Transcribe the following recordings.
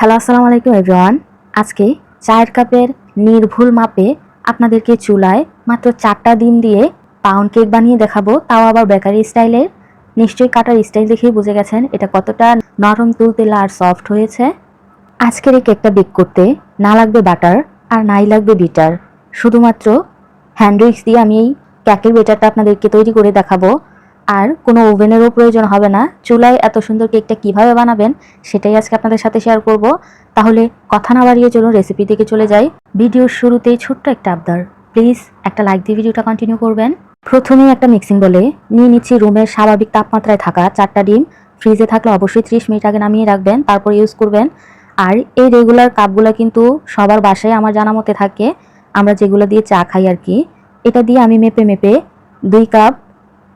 Hello, আসসালামু আলাইকুম everyone. আজকে চায়ের কাপের নির্ভুল মাপে আপনাদেরকে চুলায় মাত্র চারটা ডিম দিয়ে পাউন্ড কেক বানিয়ে দেখাবো। তাও আবার বেকারি স্টাইলের। নিশ্চয়ই কাটার স্টাইল দেখেই বুঝে গেছেন এটা কতটা নরম তুলতেলা আর সফট হয়েছে। আজকের এই কেকটা বেক করতে না লাগবে বাটার আর নাই লাগবে বিটার শুধুমাত্র হ্যান্ডউইক্স দিয়ে আমি এই কেকের বেটারটা আপনাদেরকে তৈরি করে দেখাবো। আর কোনো ওভেনেরও প্রয়োজন হবে না। চুলায় এত সুন্দর কেকটা কীভাবে বানাবেন, সেটাই আজকে আপনাদের সাথে শেয়ার করব। তাহলে কথা না বাড়িয়ে চলুন রেসিপি দিকে চলে যাই। ভিডিওর শুরুতেই ছোট্ট একটা আবদার। প্লিজ একটা লাইক দিয়ে ভিডিওটা কন্টিনিউ করবেন। প্রথমেই একটা মিক্সিং বলে নিয়ে নিচ্ছি রুমের স্বাভাবিক তাপমাত্রায় থাকা চারটা ডিম। ফ্রিজে থাকলে অবশ্যই ত্রিশ মিনিট আগে নামিয়ে রাখবেন, তারপর ইউজ করবেন। আর এই রেগুলার কাপগুলো কিন্তু সবার বাসায় আমার জানা মতে থাকে। আমরা যেগুলো দিয়ে চা খাই আর কি, এটা দিয়ে আমি মেপে মেপে দুই কাপ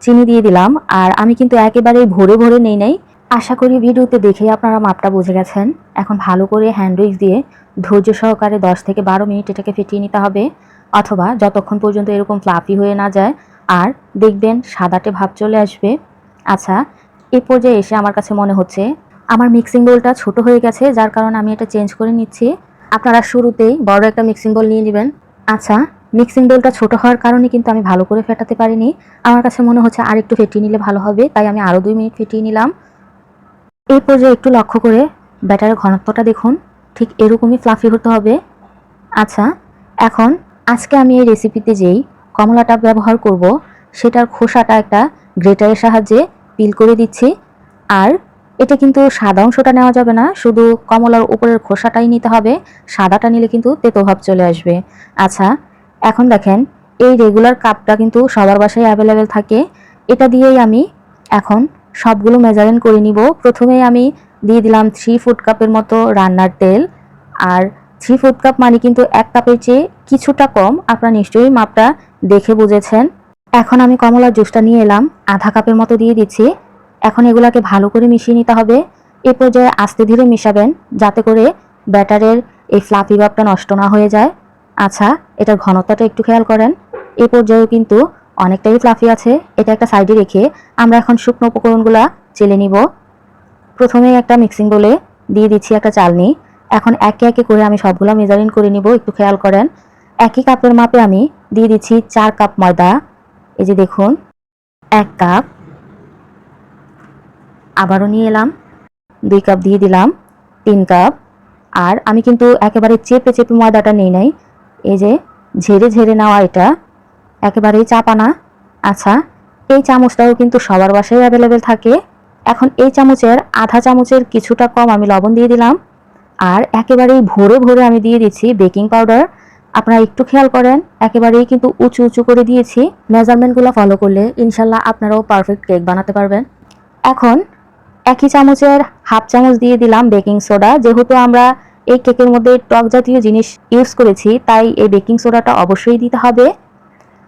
চিনি দিয়ে দিলাম, আর আমি কিন্তু একেবারেই ভরে ভরে নেই নাই। আশা করি ভিডিওতে দেখেই আপনারা মাপটা বুঝে গেছেন। এখন ভালো করে হ্যান্ড উইক্স দিয়ে ধৈর্য সহকারে দশ থেকে বারো মিনিট এটাকে ফেটিয়ে নিতে হবে, অথবা যতক্ষণ পর্যন্ত এরকম ফ্লাফি হয়ে না যায়, আর দেখবেন সাদাটে ভাব চলে আসবে। আচ্ছা এই পর্যায়ে এসে আমার কাছে মনে হচ্ছে, আমার মিক্সিং বোলটা ছোট হয়ে গেছে, যার কারণে আমি এটা চেঞ্জ করে নিচ্ছি। আপনারা শুরুতেই বড় একটা মিক্সিং বোল নিয়ে নেবেন। আচ্ছা মিক্সিং বোলটা ছোট হওয়ার কারণে কিন্তু আমি ভালো করে ফেটাতে পারিনি। আমার কাছে মনে হচ্ছে আর একটু ফেটিয়ে নিলে ভালো হবে, তাই আমি আরও দুই মিনিট ফেটিয়ে নিলাম। এই পর্যায়ে একটু লক্ষ্য করে ব্যাটারের ঘনত্বটা দেখুন, ঠিক এরকমই ফ্লাফি হতে হবে। আচ্ছা এখন আজকে আমি এই রেসিপিতে যেই কমলাটা ব্যবহার করব, সেটার খোসাটা একটা গ্রেটারের সাহায্যে পিল করে দিচ্ছি। আর এটা কিন্তু সাদা অংশটা নেওয়া যাবে না, শুধু কমলার উপরের খোসাটাই নিতে হবে, সাদাটা নিলে কিন্তু তেতোভাব চলে আসবে। আচ্ছা এখন দেখেন, এই রেগুলার কাপটা কিন্তু সবার বাসায় অ্যাভেলেবেল থাকে। এটা দিয়েই আমি এখন সবগুলো মেজারেন্ট করে নিব। প্রথমেই আমি দিয়ে দিলাম থ্রি ফুড কাপের মতো রান্নার তেল। আর থ্রি ফুড কাপ মানে কিন্তু এক কাপের চেয়ে কিছুটা কম। আপনারা নিশ্চয়ই মাপটা দেখে বুঝেছেন। এখন আমি কমলার জুসটা নিয়ে এলাম। আধা কাপের মতো দিয়ে দিচ্ছি। এখন এগুলাকে ভালো করে মিশিয়ে নিতে হবে। এ পর্যায়ে আস্তে ধীরে মিশাবেন, যাতে করে ব্যাটারের এই ফ্লাফি ভাবটা নষ্ট না হয়ে যায়। আচ্ছা এটার ঘনত্বটা একটু খেয়াল করেন। এ পর্যায়েও কিন্তু অনেকটাই ফ্লাফি আছে। এটা একটা সাইডে রেখে আমরা এখন শুকনো উপকরণগুলা চেলে নিব। প্রথমে একটা মিক্সিং বলে দিয়ে দিচ্ছি একটা চালনি। এখন একে একে করে আমি সবগুলো মেজারিং করে নিব, একটু খেয়াল করেন। একই কাপের মাপে আমি দিয়ে দিচ্ছি চার কাপ ময়দা। এই যে দেখুন, এক কাপ। আবারও নিয়ে এলাম। দুই কাপ দিয়ে দিলাম, তিন কাপ। আর আমি কিন্তু একেবারে চেপে চেপে ময়দাটা নেই নাই। এই যে ঝেড়ে ঝেড়ে নেওয়া এটা, একেবারেই চাপানা আচ্ছা এই চামচটাও কিন্তু সবার বাসায় অ্যাভেলেবেল থাকে। এখন এই চামচের আধা চামচের কিছুটা কম আমি লবণ দিয়ে দিলাম। আর একেবারেই ভরে ভরে আমি দিয়ে দিচ্ছি বেকিং পাউডার। আপনারা একটু খেয়াল করেন, একেবারেই কিন্তু উঁচু উঁচু করে দিয়েছি। মেজারমেন্টগুলো ফলো করলে ইনশাল্লাহ আপনারাও পারফেক্ট কেক বানাতে পারবেন। এখন একই চামচের হাফ চামচ দিয়ে দিলাম বেকিং সোডা যেহেতু আমরা এই কেকের মধ্যে টক জাতীয় জিনিস ইউজ করেছি, তাই এই বেকিং সোডাটা অবশ্যই দিতে হবে।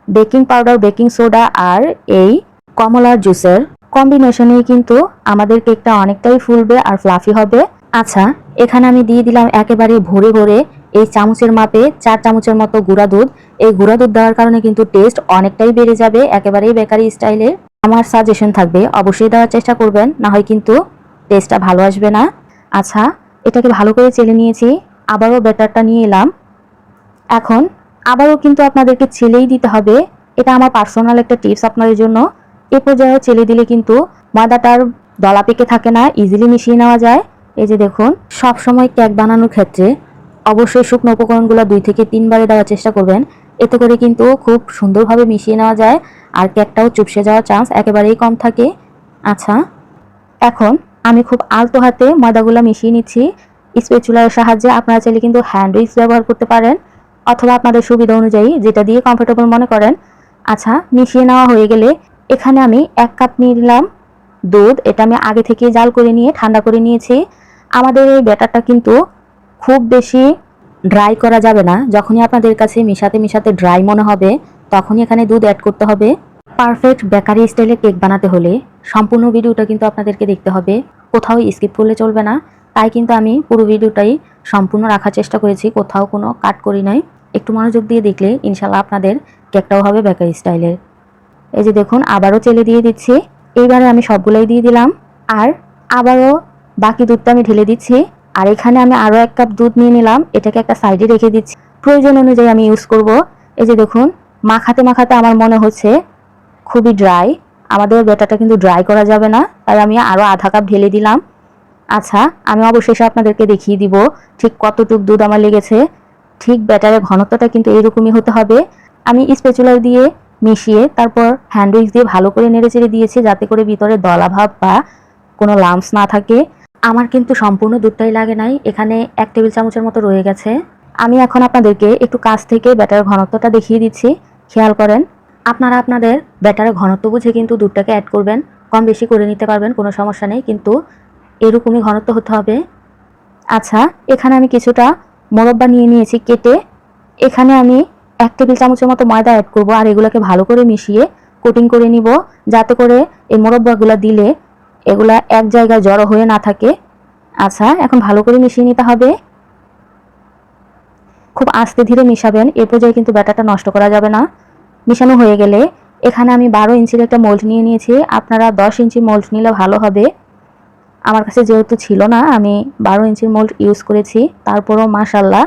বেকিং পাউডার বেকিং সোডা আর এই কমলার জুসের কম্বিনেশনেই কিন্তু আমাদের কেকটা অনেকটাই ফুলবে আর ফ্লাফি হবে। আচ্ছা এখানে আমি দিয়ে দিলাম একেবারে ভরে ভরে এই চামচের মাপে চার চামচের মতো গুঁড়া দুধ। এই গুঁড়া দুধ দেওয়ার কারণে কিন্তু টেস্ট অনেকটাই বেড়ে যাবে, একেবারেই বেকারি স্টাইলে আমার সাজেশন থাকবে, অবশ্যই দেওয়ার চেষ্টা করবেন, না হয় কিন্তু টেস্টটা ভালো আসবে না। আচ্ছা এটাকে ভালো করে চেলে নিয়েছি, আবারও ব্যাটারটা নিয়ে এলাম। এখন আবারও কিন্তু আপনাদেরকে ছেলেই দিতে হবে। এটা আমার পার্সোনাল একটা টিপস আপনাদের জন্য। এ পর্যায়ে চেলে দিলে কিন্তু ময়দাটার দলা পেকে থাকে না ইজিলি মিশিয়ে নেওয়া যায়। এই যে দেখুন সব সময় কেক বানানোর ক্ষেত্রে অবশ্যই শুকনো উপকরণগুলো দুই থেকে তিনবারে দেওয়ার চেষ্টা করবেন। এতে করে কিন্তু খুব সুন্দরভাবে মিশিয়ে নেওয়া যায়। আর কেকটাও চুপসে যাওয়ার চান্স একেবারেই কম থাকে। আচ্ছা এখন আমি খুব আলতো হাতে ময়দাগুলো মিশিয়ে নিচ্ছি। স্পেচুলার সাহায্যে আপনারা চাইলে কিন্তু হ্যান্ড উইক্স ব্যবহার করতে পারেন, অথবা আপনাদের সুবিধা অনুযায়ী যেটা দিয়ে কমফোর্টেবল মনে করেন। আচ্ছা মিশিয়ে নেওয়া হয়ে গেলে এখানে আমি এক কাপ নিয়ে নিলাম দুধ। এটা আমি আগে থেকে জাল করে নিয়ে, ঠান্ডা করে নিয়েছি। আমাদের এই ব্যাটারটা কিন্তু খুব বেশি ড্রাই করা যাবে না। যখনই আপনাদের কাছে মিশাতে মিশাতে ড্রাই মনে হবে, তখনই এখানে দুধ অ্যাড করতে হবে। পারফেক্ট বেকারি স্টাইলে কেক বানাতে হলে সম্পূর্ণ ভিডিওটা কিন্তু আপনাদেরকে দেখতে হবে। কোথাও স্কিপ করলে চলবে না। তাই কিন্তু আমি পুরো ভিডিওটাই সম্পূর্ণ রাখার চেষ্টা করেছি, কোথাও কোনো কাট করি নাই। একটু মনোযোগ দিয়ে দেখলে ইনশাল্লাহ আপনাদের কেকটাও হবে বেকারি স্টাইলের। এই যে দেখুন, আবারও চেলে দিয়ে দিচ্ছি। এইবারে আমি সবগুলোই দিয়ে দিলাম। আর আবারও বাকি দুধটা আমি ঢেলে দিচ্ছি। আর এখানে আমি আরও এক কাপ দুধ নিয়ে নিলাম। এটাকে একটা সাইডে রেখে দিচ্ছি। প্রয়োজন অনুযায়ী আমি ইউজ করব। এই যে দেখুন, মাখাতে মাখাতে আমার মনে হচ্ছে খুবই ড্রাই আমাদের ব্যাটারটা কিন্তু ড্রাই করা যাবে না। তাই আমি আরও আধা কাপ ঢেলে দিলাম। আচ্ছা আমি অবশেষে আপনাদেরকে দেখিয়ে দিব ঠিক কতটুক দুধ আমার লেগেছে। ঠিক ব্যাটারের ঘনত্বটা কিন্তু এরকমই হতে হবে। আমি স্পেচুলার দিয়ে মিশিয়ে তারপর হ্যান্ড উইক্স দিয়ে ভালো করে নেড়ে চেড়ে দিয়েছি যাতে করে ভিতরে দলাভাব বা কোনো লাম্পস না থাকে। আমার কিন্তু সম্পূর্ণ দুধটাই লাগে নাই। এখানে এক টেবিল চামচের মতো রয়ে গেছে। আমি এখন আপনাদেরকে একটু কাছ থেকে ব্যাটারের ঘনত্বটা দেখিয়ে দিচ্ছি। খেয়াল করেন আপনারা আপনাদের ব্যাটারের ঘনত্ব বুঝে কিন্তু দুধটাকে অ্যাড করবেন। কম বেশি করে নিতে পারবেন, কোনো সমস্যা নেই, কিন্তু এরকমই ঘনত্ব হতে হবে। আচ্ছা এখানে আমি কিছুটা মোরব্বা নিয়ে নিয়েছি কেটে। এখানে আমি এক টেবিল চামচের মতো ময়দা অ্যাড করব আর এগুলোকে ভালো করে মিশিয়ে কোটিং করে নিব, যাতে করে এই মোরব্বাগুলো দিলে এগুলা এক জায়গায় জড়ো হয়ে না থাকে। আচ্ছা এখন ভালো করে মিশিয়ে নিতে হবে। খুব আস্তে ধীরে মিশাবেন, এ পর্যায়ে কিন্তু ব্যাটারটা নষ্ট করা যাবে না। মিশানো হয়ে গেলে এখানে আমি বারো ইঞ্চির একটা মোল্ড নিয়ে নিয়েছি। আপনারা দশ ইঞ্চি মোল্ড নিলে ভালো হবে। আমার কাছে যেহেতু ছিল না, আমি বারো ইঞ্চির মোল্ড ইউজ করেছি। তারপরও মাশাল্লাহ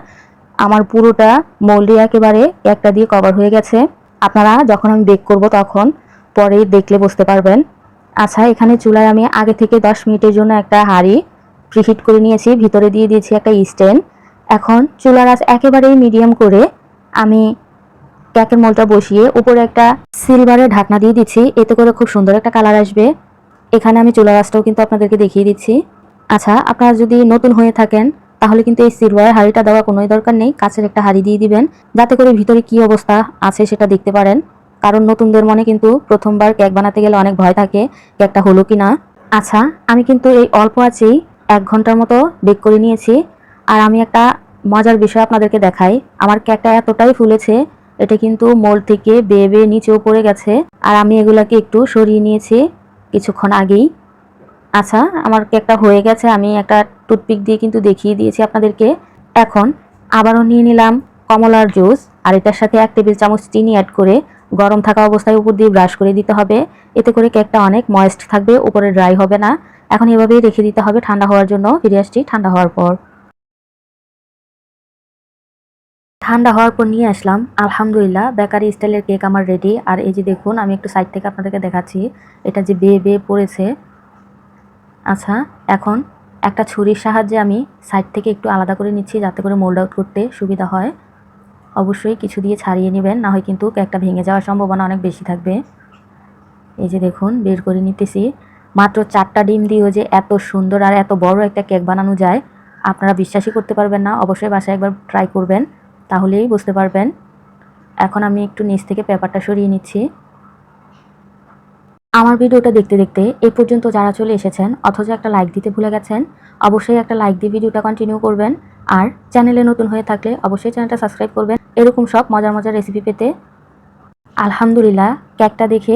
আমার পুরোটা মোল্ডই একেবারে একটা দিয়ে কভার হয়ে গেছে। আপনারা যখন আমি বেক করব তখন পরে দেখলে বুঝতে পারবেন। আচ্ছা এখানে চুলায় আমি আগে থেকে দশ মিনিটের জন্য একটা হাঁড়ি প্রিহিট করে নিয়েছি। ভিতরে দিয়ে দিয়েছি একটা স্ট্যান্ড এখন চুলার আঁচ একেবারেই মিডিয়াম করে আমি ক্যাকের মোলটা বসিয়ে উপরে একটা সিলভারের ঢাকনা দিয়ে দিচ্ছি। এতে করে খুব সুন্দর একটা কালার আসবে। এখানে আমি চুলা আঁচটাও কিন্তু আপনাদেরকে দেখিয়ে দিচ্ছি। আচ্ছা আপনারা যদি নতুন হয়ে থাকেন, তাহলে কিন্তু এই সিলভারের হাঁড়িটা দেওয়ার কোনোই দরকার নেই। কাছের একটা হাঁড়ি দিয়ে দিবেন। যাতে করে ভিতরে কি অবস্থা আছে সেটা দেখতে পারেন। কারণ নতুনদের মনে কিন্তু প্রথমবার কেক বানাতে গেলে অনেক ভয় থাকে কেকটা হলো কি না আচ্ছা আমি কিন্তু এই অল্প আছেই এক ঘণ্টার মতো বেক করে নিয়েছি। আর আমি একটা মজার বিষয় আপনাদেরকে দেখাই। আমার কেকটা এতটাই ফুলেছে এটা কিন্তু মোল থেকে বেয়ে বেয়ে নিচেও পড়ে গেছে। আর আমি এগুলাকে একটু সরিয়ে নিয়েছি কিছুক্ষণ আগেই। আচ্ছা আমার কেকটা হয়ে গেছে? আমি একটা টুথপিক দিয়ে কিন্তু দেখিয়ে দিয়েছি আপনাদেরকে। এখন আবারও নিয়ে নিলাম কমলার জুস, আর এটার সাথে এক টেবিল চামচ চিনি অ্যাড করে গরম থাকা অবস্থায় উপর দিয়ে ব্রাশ করে দিতে হবে। এতে করে কেকটা অনেক ময়েস্ট থাকবে, উপরে ড্রাই হবে না। এখন এভাবেই রেখে দিতে হবে ঠান্ডা হওয়ার জন্য। ফিরে আসছি ঠান্ডা হওয়ার পর। ঠান্ডা হওয়ার পর নিয়ে আসলাম। আলহামদুলিল্লাহ, বেকারি স্টাইলের কেক আমার রেডি আর এই যে দেখুন, আমি একটু সাইড থেকে আপনাদেরকে দেখাচ্ছি। এটা যে বেয়ে বেয়ে পড়েছে। আচ্ছা এখন একটা ছুরির সাহায্যে আমি সাইড থেকে একটু আলাদা করে নিচ্ছি, যাতে করে মোল্ড আউট করতে সুবিধা হয়। অবশ্যই কিছু দিয়ে ছাড়িয়ে নেবেন, না হয় কিন্তু কেকটা ভেঙে যাওয়ার সম্ভাবনা অনেক বেশি থাকবে। এই যে দেখুন, বের করে নিতেছি। মাত্র চারটা ডিম দিয়েও যে এত সুন্দর আর এত বড় একটা কেক বানানো যায়, আপনারা বিশ্বাসই করতে পারবেন না। অবশ্যই বাসায় একবার ট্রাই করবেন। তাহলেই বুঝতে পারবেন। এখন আমি একটু নিচ থেকে পেপারটা সরিয়ে নিচ্ছি। আমার ভিডিওটা দেখতে দেখতে এ পর্যন্ত যারা চলে এসেছেন, অথচ একটা লাইক দিতে ভুলে গেছেন, অবশ্যই একটা লাইক দিয়ে ভিডিওটা কন্টিনিউ করবেন। আর চ্যানেলে নতুন হয়ে থাকলে অবশ্যই চ্যানেলটা সাবস্ক্রাইব করবেন। এরকম সব মজার মজার রেসিপি পেতে। আলহামদুলিল্লাহ কেকটা দেখে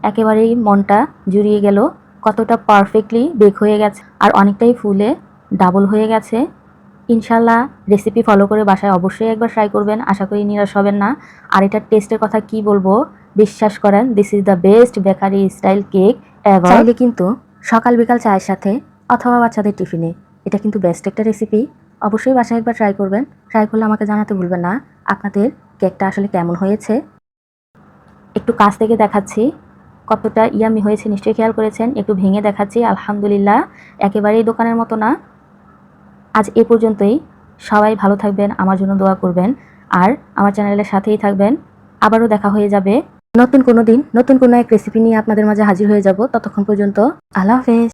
একেবারেই মনটা জুড়িয়ে গেল। কতটা পারফেক্টলি বেক হয়ে গেছে। আর অনেকটাই ফুলে ডাবল হয়ে গেছে। ইনশাল্লাহ রেসিপি ফলো করে বাসায় অবশ্যই একবার ট্রাই করবেন। আশা করি নিরাশ হবেন না। আর এটার টেস্টের কথা কি বলব? বিশ্বাস করেন this is the best bakery style cake ever চাইলে কিন্তু সকাল বিকাল চায়ের সাথে অথবা বাচ্চাদের টিফিনে এটা কিন্তু বেস্ট একটা রেসিপি অবশ্যই বাসায় একবার ট্রাই করবেন। ট্রাই করলে আমাকে জানাতে ভুলবেন না। আপনাদের কেকটা আসলে কেমন হয়েছে? একটু কাছ থেকে দেখাচ্ছি। কতটা ইয়ামি হয়েছে নিশ্চয়ই খেয়াল করেছেন। একটু ভেঙে দেখাচ্ছি, আলহামদুলিল্লাহ। একেবারেই দোকানের মতো না। আজ এ পর্যন্তই। সবাই ভালো থাকবেন, আমার জন্য দোয়া করবেন। আর আমার চ্যানেলের সাথেই থাকবেন। আবারও দেখা হয়ে যাবে। নতুন কোনো দিন, নতুন কোনো এক রেসিপি নিয়ে আপনাদের মাঝে হাজির হয়ে যাব। ততক্ষণ পর্যন্ত, আল্লাহ হাফেজ।